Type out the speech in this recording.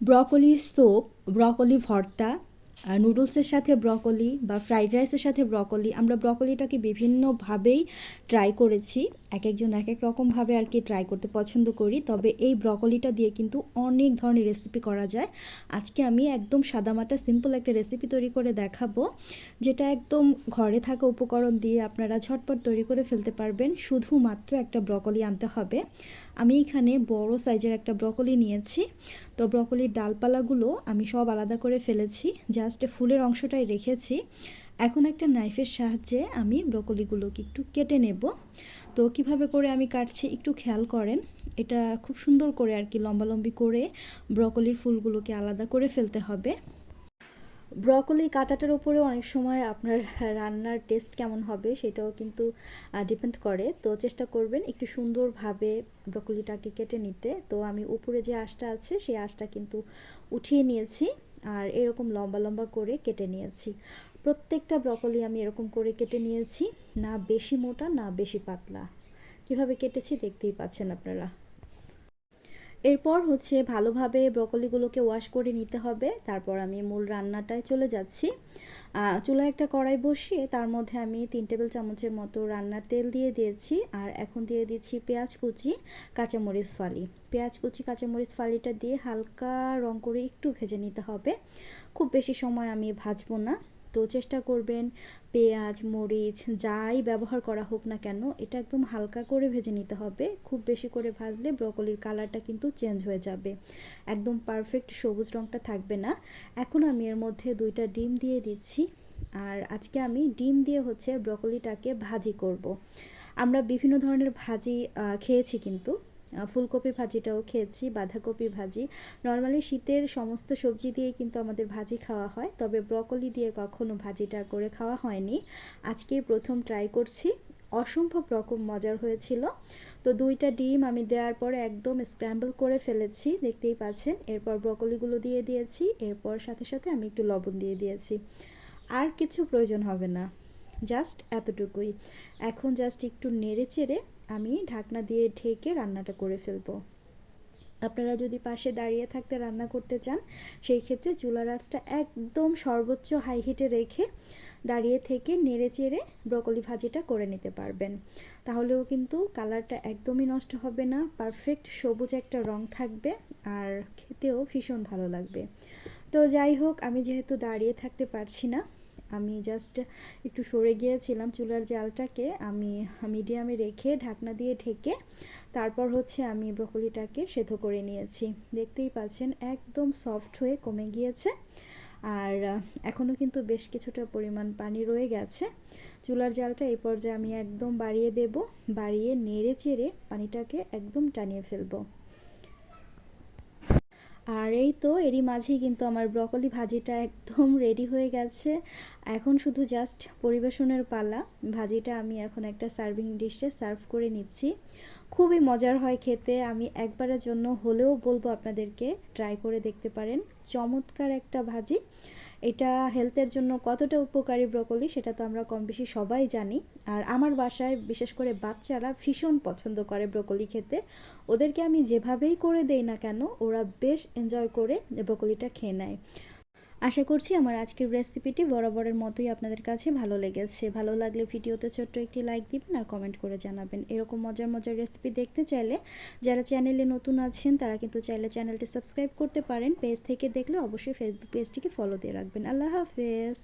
Broccoli soup broccoli ভর্তা নুডলসের সাথে ব্রকলি বা ফ্রাইড রাইসের সাথে ব্রকলি, আমরা ব্রকলিটাকে বিভিন্নভাবেই ট্রাই করেছি। এক একজন এক এক রকমভাবে আর কি ট্রাই করতে পছন্দ করি। তবে এই ব্রকলিটা দিয়ে কিন্তু অনেক ধরনের রেসিপি করা যায়। আজকে আমি একদম সাদামাটা সিম্পল একটা রেসিপি তৈরি করে দেখাবো, যেটা একদম ঘরে থাকা উপকরণ দিয়ে আপনারা ঝটপট তৈরি করে ফেলতে পারবেন। শুধুমাত্র একটা ব্রকলি আনতে হবে। আমি এখানে বড় সাইজের একটা ব্রকলি নিয়েছি। তো ব্রকলির ডালপালাগুলো আমি সব আলাদা করে ফেলেছি। জাস্ট ফুলের অংশটাই রেখেছি। এখন একটা নাইফের সাহায্যে আমি ব্রকলিগুলোকে একটু কেটে নেব। তো কীভাবে করে আমি কাটছি একটু খেয়াল করেন। এটা খুব সুন্দর করে আর কি লম্বালম্বি করে ব্রকলির ফুলগুলোকে আলাদা করে ফেলতে হবে। ব্রকলি কাটাটার উপরে অনেক সময় আপনার রান্নার টেস্ট কেমন হবে সেটাও কিন্তু ডিপেন্ড করে। তো চেষ্টা করবেন একটু সুন্দরভাবে ব্রকলিটাকে কেটে নিতে। তো আমি উপরে যে আঁশটা আছে, সেই আঁশটা কিন্তু উঠিয়ে নিয়েছি। আর এরকম লম্বা লম্বা করে কেটে নিয়েছি। প্রত্যেকটা ব্রকলি আমি এরকম করে কেটে নিয়েছি, না বেশি মোটা, না বেশি পাতলা। কীভাবে কেটেছি দেখতেই পাচ্ছেন আপনারা। এরপর হচ্ছে ভালোভাবে ব্রকলিগুলোকে ওয়াশ করে নিতে হবে। তারপর আমি মূল রান্নাটায় চলে যাচ্ছি। চুলা একটা কড়াই বসিয়ে তার মধ্যে আমি তিন টেবিল চামচের মতো রান্নার তেল দিয়ে দিয়েছি। আর এখন দিয়ে দিচ্ছি পেঁয়াজ কুচি, কাঁচামরিচ ফালি। পেঁয়াজ কুচি, কাঁচামরিচ ফালিটা দিয়ে হালকা রং করে একটু ভেজে নিতে হবে। খুব বেশি সময় আমি ভাজবো না। তো চেষ্টা করবেন পেঁয়াজ, মরিচ যাই ব্যবহার করা হোক না কেন, এটা একদম হালকা করে ভেজে নিতে হবে। খুব বেশি করে ভাজলে ব্রকলির কালারটা কিন্তু চেঞ্জ হয়ে যাবে। একদম পারফেক্ট সবুজ রঙটা থাকবে না। এখন আমি এর মধ্যে দুইটা ডিম দিয়ে দিচ্ছি। আর আজকে আমি ডিম দিয়ে হচ্ছে ব্রকলিটাকে ভাজি করব। আমরা বিভিন্ন ধরনের ভাজি খেয়েছি কিন্তু। ফুলকপি ভাজিটাও খেয়েছি, বাঁধাকপি ভাজি। নর্মালি শীতের সমস্ত সবজি দিয়ে কিন্তু আমাদের ভাজি খাওয়া হয়, তবে ব্রকলি দিয়ে কখনো ভাজিটা করে খাওয়া হয়নি। আজকে প্রথম ট্রাই করছি। অসম্ভব রকম মজার হয়েছিল। তো দুইটা ডিম আমি দেওয়ার পরে একদম স্ক্র্যাম্বল করে ফেলেছি, দেখতেই পাচ্ছেন। এরপর ব্রকলিগুলো দিয়ে দিয়েছি, এরপর সাথে সাথে আমি একটু লবণ দিয়ে দিয়েছি। আর কিছু প্রয়োজন হবে না জাস্ট এতটুকুই। এখন জাস্ট একটু নেড়ে চেড়ে আমি ঢাকনা দিয়ে ঢেকে রান্নাটা করে ফেলব। আপনারা যদি পাশে দাঁড়িয়ে থাকতে রান্না করতে চান, সেই ক্ষেত্রে চুলা রাসটা একদম সর্বোচ্চ হাই হিটে রেখে দাঁড়িয়ে থেকে নেড়ে চেড়ে ব্রকলি ভাজিটা করে নিতে পারবেন। তাহলেও কিন্তু কালারটা একদমই নষ্ট হবে না পারফেক্ট সবুজ একটা রং থাকবে আর খেতেও ভীষণ ভালো লাগবে। তো যাই হোক, আমি যেহেতু দাঁড়িয়ে থাকতে পারছি না আমি জাস্ট একটু সরে গিয়েছিলাম চুলার জালটাকে, আমি মিডিয়ামে রেখে ঢাকনা দিয়ে ঢেকে তারপর হচ্ছে আমি ব্রকলিটাকে সেদ্ধ করে নিয়েছি। দেখতেই পাচ্ছেন একদম সফট হয়ে কমে গিয়েছে আর এখনও কিন্তু বেশ কিছুটা পরিমাণ পানি রয়ে গেছে। চুলার জালটা এই পর্যায়ে আমি একদম বাড়িয়ে দেব, বাড়িয়ে নেড়ে চেড়ে পানিটাকে একদম টানিয়ে ফেলব। আর এই তো এরই মাঝেই কিন্তু আমার ব্রকলি ভাজিটা একদম রেডি হয়ে গেছে। এখন শুধু জাস্ট পরিবেশনের পালা। ভাজিটা আমি এখন একটা সার্ভিং ডিশে সার্ভ করে নিচ্ছি। খুবই মজার হয় খেতে। আমি একবারের জন্য হলেও বলব আপনাদেরকে ট্রাই করে দেখতে পারেন। চমৎকার একটা ভাজি। এটা হেলথের জন্য কতটা উপকারী ব্রকলি সেটা তো আমরা কম বেশি সবাই জানি। আর আমার বাসায় বিশেষ করে বাচ্চারা ভীষণ পছন্দ করে ব্রকলি খেতে। ওদেরকে আমি যেভাবেই করে দেই না কেন, ওরা বেশ এনজয় করে ব্রকলিটা খেয়ে নেয়। আশা করছি আমার আজকের রেসিপিটি বরাবরের মতোই আপনাদের কাছে ভালো লেগেছে। ভালো লাগলে ভিডিওতে ছোট্ট একটি লাইক দিবেন আর কমেন্ট করে জানাবেন। এরকম মজার মজার রেসিপি দেখতে চাইলে যারা চ্যানেলে নতুন আছেন, তারা কিন্তু চাইলে চ্যানেলটি সাবস্ক্রাইব করতে পারেন। পেজ থেকে দেখলে অবশ্যই ফেসবুক পেজটিকে ফলো দিয়ে রাখবেন। আল্লাহ হাফেজ!